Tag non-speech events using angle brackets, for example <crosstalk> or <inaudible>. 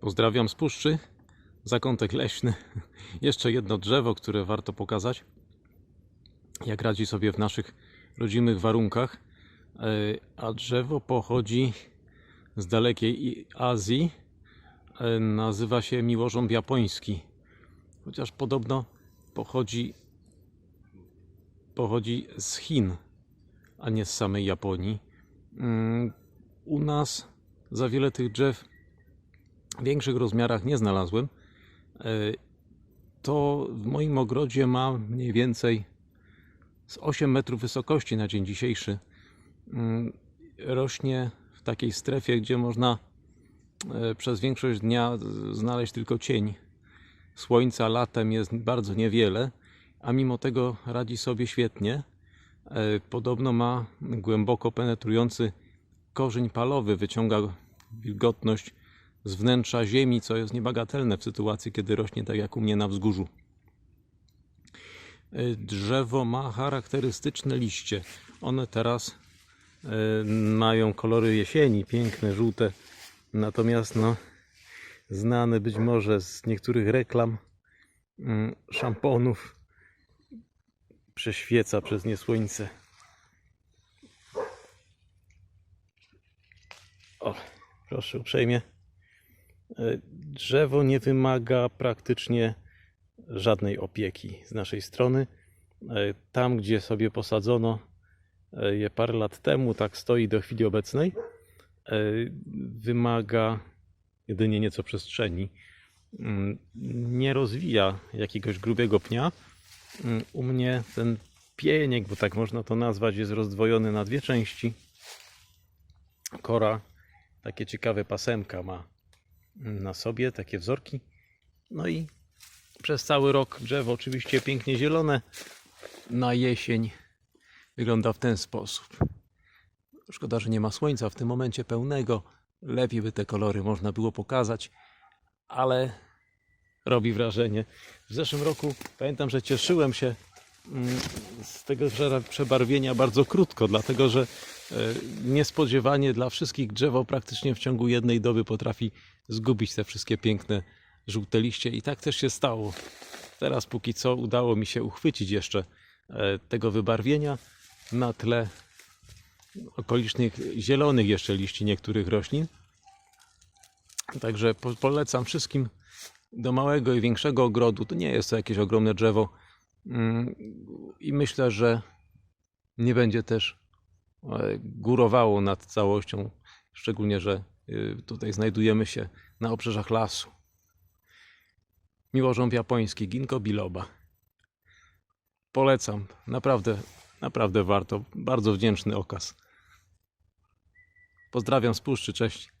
Pozdrawiam z puszczy. Zakątek leśny. <laughs> Jeszcze jedno drzewo, które warto pokazać. Jak radzi sobie w naszych rodzimych warunkach. E, A drzewo pochodzi z dalekiej Azji. E, Nazywa się miłożąb japoński. Chociaż podobno pochodzi, pochodzi z Chin, a nie z samej Japonii. Mm, U nas za wiele tych drzew większych rozmiarach nie znalazłem. E, To w moim ogrodzie ma mniej więcej z 8 metrów wysokości na dzień dzisiejszy. Mm, Rośnie w takiej strefie, gdzie można e, przez większość dnia znaleźć tylko cień. Słońca latem jest bardzo niewiele, a mimo tego radzi sobie świetnie. E, Podobno ma głęboko penetrujący korzeń palowy, wyciąga wilgotność z wnętrza ziemi, co jest niebagatelne w sytuacji, kiedy rośnie tak jak u mnie na wzgórzu. E, Drzewo ma charakterystyczne liście. One teraz e, mają kolory jesieni, piękne, żółte. Natomiast no, znane być może z niektórych reklam mm, szamponów prześwieca przez nie słońce. O, proszę uprzejmie. E, Drzewo nie wymaga praktycznie żadnej opieki z naszej strony. E, Tam, gdzie sobie posadzono e, je parę lat temu, tak stoi do chwili obecnej. Wymaga jedynie nieco przestrzeni. Mm, Nie rozwija jakiegoś grubiego pnia. Mm, U mnie ten pieniek, bo tak można to nazwać, jest rozdwojony na dwie części. Kora takie ciekawe pasemka ma na sobie, takie wzorki. No i przez cały rok drzewo oczywiście pięknie zielone. Na jesień wygląda w ten sposób. Szkoda, że nie ma słońca w tym momencie pełnego. Lepiej by te kolory można było pokazać, ale robi wrażenie. W zeszłym roku pamiętam, że cieszyłem się z tego prze- przebarwienia bardzo krótko, dlatego że e, niespodziewanie dla wszystkich drzewo praktycznie w ciągu jednej doby potrafi zgubić te wszystkie piękne żółte liście i tak też się stało. Teraz póki co udało mi się uchwycić jeszcze e, tego wybarwienia na tle okolicznych zielonych jeszcze liści niektórych roślin. Także po- polecam wszystkim do małego i większego ogrodu. To nie jest to jakieś ogromne drzewo. Mm, I myślę, że nie będzie też e, górowało nad całością. Szczególnie, że y, tutaj znajdujemy się na obrzeżach lasu. Miłożąb japoński, ginkgo biloba. Polecam. Naprawdę, naprawdę warto. Bardzo wdzięczny okaz. Pozdrawiam z puszczy. Cześć.